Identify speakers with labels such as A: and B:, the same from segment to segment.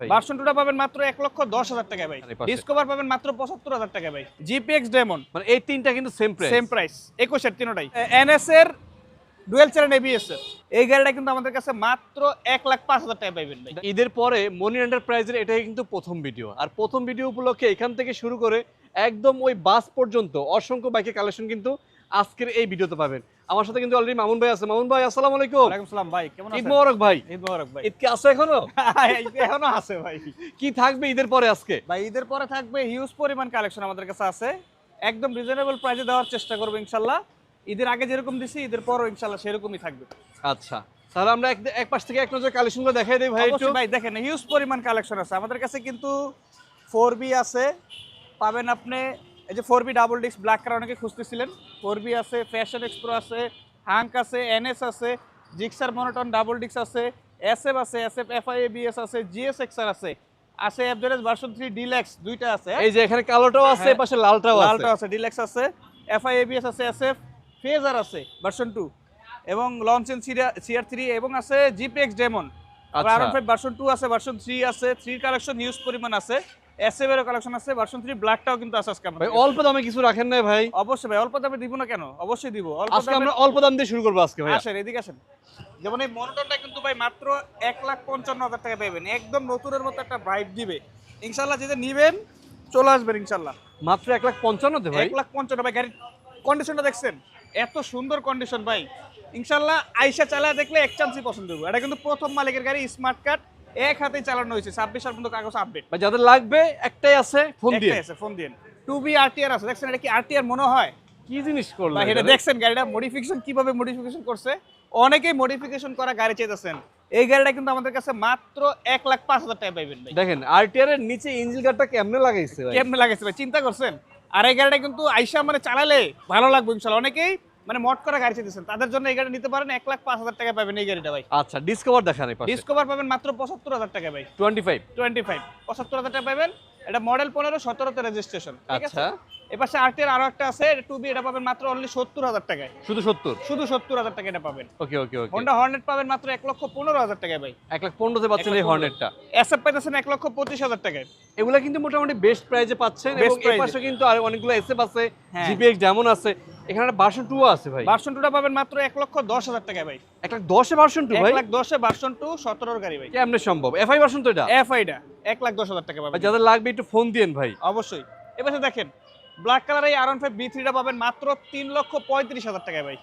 A: Version টুটা পাবেন মাত্র এক লক্ষ দশ হাজার টাকায় ভাই? ডিসকভার পাবেন মাত্র পঁচাত্তর হাজার টাকায় ভাই। জিপিএক্স ডেমন
B: মানে এই তিনটা কিন্তু সেম প্রাইস
A: সেম প্রাইস একুশের তিনোটাই। এনএস এর ডুয়েল চ্যানেল এবিএস এর। এই গাড়িটা কিন্তু আমাদের কাছে মাত্র এক লাখ পাঁচ হাজার টাকা পাইবেন ভাই।
B: ঈদের পরে মনি এন্টারপ্রাইজের এটাই কিন্তু প্রথম ভিডিও আর প্রথম ভিডিও উপলক্ষে এখান থেকে শুরু করে একদম ওই বাস পর্যন্ত অসংখ্য বাইকের কালেকশন কিন্তু আজকের এই ভিডিওতে পাবেন। আমার সাথে কিন্তু অলরেডি মামুন ভাই আছে। মামুন ভাই আসসালামু আলাইকুম।
A: ওয়ালাইকুম সালাম ভাই কেমন আছেন?
B: ঈদ মোবারক ভাই।
A: ঈদ মোবারক ভাই।
B: ঈদ কি আছে এখনও?
A: এখনও আছে ভাই।
B: কি থাকবে ঈদের পরে আজকে?
A: ভাই ঈদের পরে থাকবে হিউজ পরিমাণ কালেকশন আমাদের কাছে আছে। একদম রিজনেবল প্রাইসে দেওয়ার চেষ্টা করব ইনশাল্লাহ। ঈদের আগে যেরকম দিছি ঈদের পরও ইনশাল্লাহ সেরকমই থাকবে।
B: আচ্ছা। তাহলে আমরা এক পাশ থেকে এক নজর কালেকশনগুলো দেখাই দেই ভাই একটু।
A: ভাই দেখেন হিউজ পরিমাণ কালেকশন আছে। আমাদের কাছে কিন্তু ফোর বি আছে। পাবেন আপনি এই যে four B double disc black colour অনেকে খুঁজতেছিলেন। ফোর বি আছে ফ্যাশন এক্সপ্রো আছে হাঙ্ক আছে এনএস আছে জিক্সার মনোটন ডাবল ডিস্ক আছে এস এফ আছে S F F I BS আছে জিএস এক্সার আছে আছে এফজেডএস ভার্সন থ্রি ডিলেক্স দুইটা আছে
B: এই যে এখানে কালোটাও আছে
A: হ্যাঁ,
B: পাশে লালটাও আছে।
A: লালটা আছে ডিলেক্স আছে এফআই এবিএস আছে এসএফ ফেজার আছে ভার্সন টু এবং লঞ্চেন সিআর থ্রি এবং আছে জিপিএক্স ডেমন।
B: আচ্ছা।
A: আর ফাইভ ভার্সন টু আছে ভার্সন থ্রি আছে থ্রি কালেকশন নিউজ পরিমাণ আছে। এসএফ এর কালেকশন আছে ভার্সন থ্রি ব্ল্যাকটাও কিন্তু আছে আজকে
B: ভাই অল্প দামে কিছু রাখেন না ভাই।
A: অবশ্যই ভাই অল্প দামে দিব না কেন? অবশ্যই দিব। অল্প
B: আজকে আমরা অল্প দাম দিয়ে শুরু করব আজকে ভাই
A: আসেন এদিকে আসেন। যেমন এই মনোটনটা কিন্তু ভাই মাত্র লাখ হাজার টাকা পাবেন। একদম নতুনের মতো একটা ভাইব দিবে। ইনশাল্লাহ যেটা নিবেন চলে আসবেন ইনশাল্লাহ
B: মাত্র এক লাখ পঞ্চান্নতে ভাই?
A: লাখ পঞ্চান্ন ভাই গাড়ির কন্ডিশনটা দেখছেন? এত সুন্দর কন্ডিশন ভাই। ইনশাল্লাহ আইসা চালা দেখলে এক চান্সই পছন্দ হবে এটা কিন্তু প্রথম মালিকের গাড়ি স্মার্ট কার্ড এক হাতেই চালানো হয়েছে। ছাব্বিশ সাল পর্যন্ত কাগজ আপডেট
B: ভাই যাদের লাগবে একটাই আছে ফোন দিয়ে।
A: আছে ফোন দিন টু বি আরটিআর আছে। দেখছেন এটা কি আরটিআর মনে হয়?
B: কি জিনিস করল
A: ভাই এটা? দেখছেন গাড়িটা মডিফিকেশন কীভাবে মডিফিকেশন করছে? অনেকেই মডিফিকেশন করা গাড়ি চাইতেছেন এই গাড়িটা কিন্তু আমাদের কাছে মাত্র এক লাখ পাঁচ হাজার টাকা পাইবেন
B: দেখেন আরটিআর এর নিচে ইঞ্জিন গার্ডটা কেমনে লাগাইছে ভাই?
A: কেমনে লাগাইছে ভাই? চিন্তা করছেন? আর এই গাড়িটা কিন্তু আইসা মানে চালালে ভালো লাগবে ইনশাল্লাহ। অনেকেই মানে মট করা গাড়ি চাইতেছেন তাদের জন্য এই গাড়ি নিতে পারেন এক লাখ পাঁচ হাজার টাকা পাবেন এই গাড়িটা ভাই।
B: আচ্ছা ডিসকভার দেখান
A: ডিসকভার পাবেন মাত্র পঁচাত্তর হাজার টাকা ভাই।
B: 25
A: টোয়েন্টি ফাইভ পঁচাত্তর হাজার টাকা পাবেন। এটা মডেল পনেরো সতেরোতে রেজিস্ট্রেশন
B: আচ্ছা।
A: এপাশে আরটিআর আরও একটা আছে টু বি এটা পাবেন মাত্র অনলি সত্তর হাজার টাকায়।
B: শুধু 70
A: শুধু সত্তর হাজার টাকা এটা পাবেন।
B: ওকে ওকে ওকে
A: হন্ডা হর্নেট পাবেন মাত্র এক লক্ষ পনেরো হাজার টাকায় ভাই।
B: এক লাখ পনেরোতে পাচ্ছেন এই হর্নেটটা
A: এসএফ পাইতেছেন এক লক্ষ পঁচিশ হাজার টাকায়।
B: এগুলা কিন্তু মোটামুটি বেস্ট প্রাইজে পাচ্ছেন এবং। পাশে কিন্তু আর অনেকগুলো এসএফ আছে
A: হ্যাঁ।
B: জিপিএক্স যেমন আছে এখানে একটা ভার্সন 2 আছে ভাই।
A: ভার্সন টুটা পাবেন মাত্র এক লক্ষ দশ হাজার ভাই।
B: এক লাখ 10 এ ভার্সন 2
A: এক লাখ দশে ভার্সন টু সতেরোর গাড়ি ভাই।
B: কেমনে সম্ভব? এফআই ভার্সন তো এটা?
A: এক লাখ দশ হাজার টাকা পাবেন।
B: যাদের লাগবে একটু ফোন দিয়েন ভাই।
A: অবশ্যই। এবার দেখেন ব্ল্যাক কালার এই আর ফাইভ বি থ্রিটা পাবেন মাত্র তিন লক্ষ পঁয়ত্রিশ হাজার টাকায় ভাই।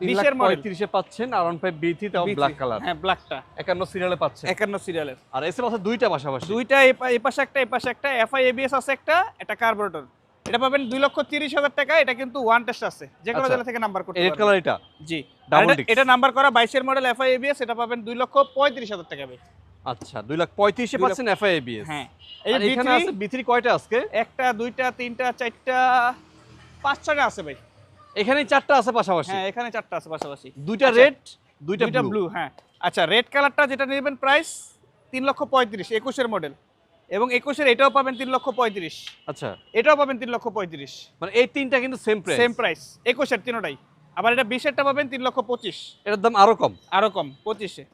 A: বিশের model।
B: 35 পাচ্ছেন আর 15 বিথি তাও
A: B3
B: ব্ল্যাক কালার
A: হ্যাঁ ব্ল্যাকটা
B: 51 সিরিয়ালে পাচ্ছেন।
A: একান্ন সিরিয়ালের
B: আর আছে দুইটা পাশাপাশি।
A: দুইটা এই পাশে একটা এই পাশে একটা এফআই এবিএস আছে একটা এটা কার্বোরেটর এটা পাবেন দুই লক্ষ তিরিশ হাজার টাকা। এটা কিন্তু ওয়ান টেস্ট আছে। যে কোনো
B: আচ্ছা।
A: জেলা থেকে নাম্বার করতে
B: রেড কালার এটা?
A: জি। এটা- নাম্বার করা বাইশের মডেল এফআই এবিএস এটা পাবেন দুই লক্ষ পঁয়ত্রিশ হাজার টাকা ভাই
B: আচ্ছা 2 লাখ 35 এ পাচ্ছেন এফআই এবিএস
A: হ্যাঁ। এই যে
B: এখানে আছে বিথি কয়টা আজকে?
A: একটা দুইটা তিনটা চারটা পাঁচ ছয়টা আছে ভাই।
B: এখানে চারটা আছে পাশাপাশি?
A: হ্যাঁ এখানে চারটা আছে পাশাপাশি।
B: দুইটা
A: আচ্ছা।
B: রেড দুইটা
A: দুইটা
B: ব্লু
A: ব্লু হ্যাঁ। আচ্ছা রেড কালারটা যেটা নেবেন প্রাইস তিন লক্ষ পঁয়ত্রিশ একুশের মডেল এবং একুশের এটাও পাবেন তিন লক্ষ পঁয়ত্রিশ।
B: আচ্ছা।
A: এটাও পাবেন তিন লক্ষ পঁয়ত্রিশ।
B: মানে এই তিনটা কিন্তু সেম প্রাইস
A: সেম প্রাইস একুশের তিনোটাই। আবার এটা বিশেরটা পাবেন তিন লক্ষ পঁচিশ।
B: এটার দাম আরও কম।
A: আরও কম পঁচিশে।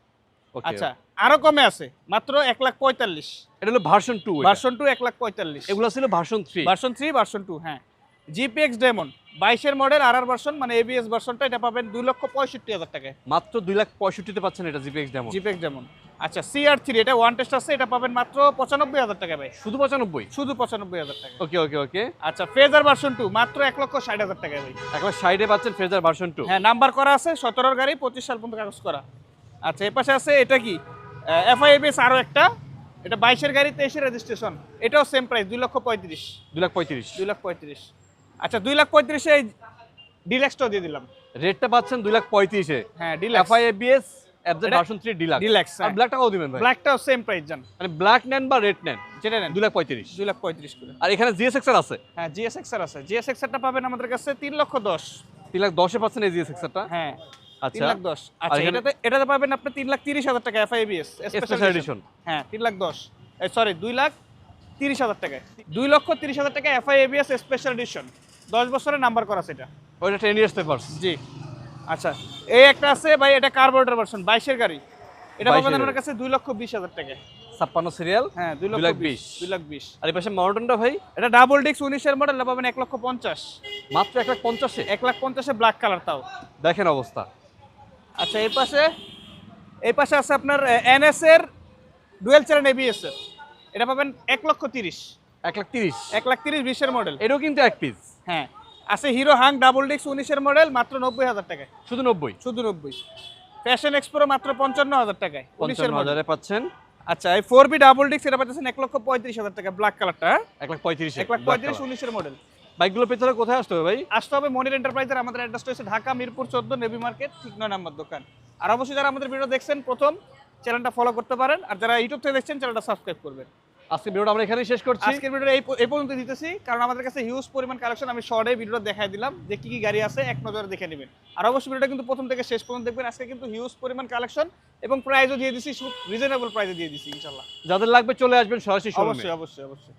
A: আচ্ছা আরও কমে আছে মাত্র এক লাখ পঁয়তাল্লিশ।
B: এটা হলো ভার্সন টু
A: ভার্সন টু এক লাখ পঁয়তাল্লিশ।
B: এগুলো ছিল version three
A: version three version two হ্যাঁ। জিপিএক্স ডেমন বাইশের মডেল আর আর ভার্সন মানে এবিএস ভার্সনটা এটা পাবেন দুই লক্ষ পঁয়ষট্টি হাজার টাকায়।
B: মাত্র দুই লাখ 65 তে পাচ্ছেন এটা জিপিএক্স ডেমো
A: জিপিএক্স ডেমন আচ্ছা সিআর থ্রি এটা ওয়ান টেস্ট আছে এটা পাবেন মাত্র পঁচানব্বই হাজার টাকা ভাই।
B: শুধু 95
A: শুধু পঁচানব্বই হাজার টাকা।
B: ওকে ওকে ওকে।
A: আচ্ছা ফেজার ভার্সন টু মাত্র এক লক্ষ ষাট হাজার টাকা ভাই।
B: একবার সাইডে পাচ্ছেন ফেজার ভার্সন টু
A: হ্যাঁ নাম্বার করা আছে সতেরোর গাড়ি পঁচিশ সাল পর্যন্ত কাগজ করা। আচ্ছা এ পাশে আছে এটা কি? এফআইএবিএস আরও একটা। এটা বাইশের গাড়ি তেইশের রেজিস্ট্রেশন এটাও সেম প্রাইস দুই লক্ষ পঁয়ত্রিশ।
B: 2 লাখ 35
A: দুই লাখ পঁয়ত্রিশ। আচ্ছা দুই লাখ পঁয়ত্রিশে ডিলাক্সটাও দিয়ে দিলাম।
B: রেটটা পাচ্ছেন দুই লাখ 35 এ
A: হ্যাঁ Deluxe
B: FI ABS version 3 Deluxe
A: Deluxe
B: আর ব্ল্যাকটা দিবেন ভাই।
A: ব্ল্যাকটাও সেম প্রাইস জান।
B: মানে ব্ল্যাক নেন বা রেড নেন
A: যেটা নেন।
B: 2 লাখ 35
A: দুই লাখ পঁয়ত্রিশ করে।
B: আর এখানে জিএসএক্স এর আছে?
A: হ্যাঁ জিএসএক্স আর আছে। জিএসএক্স এরটা পাবেন আমাদের কাছে তিন লক্ষ দশ।
B: 3 লাখ 10 এ পাচ্ছেন এই জিএসএক্স এরটা?
A: হ্যাঁ।
B: আচ্ছা।
A: লাখ দশ। আচ্ছা এটাতে এটাতে পাবেন আপনি তিন লাখ তিরিশ হাজার টাকা এফআইবিএস
B: স্পেশাল এডিশন
A: হ্যাঁ তিন লাখ দশ। সরি দুই লাখ তিরিশ হাজার টাকায়। দুই লক্ষ তিরিশ হাজার টাকা এফআইএবিএস স্পেশাল এডিশন দশ বছরের নাম্বার করা সেটা
B: ওইটা 10 ইয়ার্স পেপারস
A: জি। আচ্ছা এই একটা আছে ভাই এটা কার্বোরেটর ভার্সন বাইশের গাড়ি। এটা
B: 22
A: পাবেন
B: এর
A: কাছে দুই লক্ষ বিশ হাজার টাকায়
B: ছাপ্পান্ন সিরিয়াল
A: হ্যাঁ দুই লক্ষ
B: লাখ
A: বিশ। দুই লাখ বিশ।
B: আর এই পাশে মডার্নটা ভাই?
A: এটা ডাবল ডিক্স উনিশের মডেল পাবেন এক লক্ষ পঞ্চাশ।
B: মাত্র এক লাখ পঞ্চাশে?
A: এক লাখ পঞ্চাশে ব্ল্যাক কালার তাও।
B: দেখেন অবস্থা।
A: আচ্ছা এর পাশে এই পাশে আছে আপনার এনএস এর ডুয়েল চ্যানেল এবিএস এর। এটা পাবেন এক লক্ষ তিরিশ।
B: এক লাখ তিরিশ।
A: এক লাখ তিরিশ বিশের মডেল
B: এটাও কিন্তু এক পিস
A: হ্যাঁ। আছে হিরো হাং ডাবল ডিক্স উনিশের মডেল মাত্র নব্বই হাজার টাকায়।
B: শুধু নব্বই?
A: শুধু নব্বই। ফ্যাশন এক্সপ্রো মাত্র পঞ্চান্ন হাজার টাকায় উনিশের
B: হাজারে পাচ্ছেন।
A: আচ্ছা এই ফোর বি ডাবল ডিক্স এটা পাচ্ছেন এক লক্ষ পঁয়ত্রিশ হাজার টাকা ব্ল্যাক কালারটা
B: এক লাখ পঁয়ত্রিশ
A: এক লাখ পঁয়ত্রিশ উনিশের মডেল
B: বাইকগুলো পেছনে কোথায় আসতে হবে ভাই?
A: আসতে হবে মনির এন্টারপ্রাইজের আমাদের অ্যাড্রেসটা হচ্ছে ঢাকা মিরপুর চোদ্দ নেভি মার্কেট ঠিক নয় নাম্বার দোকান। আর অবশ্যই যারা আমাদের ভিডিও দেখছেন প্রথম চ্যানেলটা ফলো করতে পারেন। আর যারা ইউটিউব থেকে দেখছেন চ্যানেলটা সাবস্ক্রাইব করবেন।
B: আজকে ভিডিওটা আমরা এখানেই শেষ করছি।
A: আজকের ভিডিওটা এই পর্যন্ত দিতেছি কারণ আমাদের কাছে হিউজ পরিমাণ কালেকশন আমি শর্টে ভিডিওটা দেখাই দিলাম যে কি কি গাড়ি আছে এক নজরে দেখে নেবেন। আর অবশ্যই ভিডিওটা কিন্তু প্রথম থেকে শেষ পর্যন্ত দেখবেন আজকে কিন্তু হিউজ পরিমাণ কালেকশন এবং প্রাইসও দিয়ে দিছি রিজনেবল প্রাইসে দিয়ে দিছি ইনশাল্লাহ
B: যাদের লাগবে চলে আসবেন সরাসরি
A: অবশ্যই অবশ্যই অবশ্যই।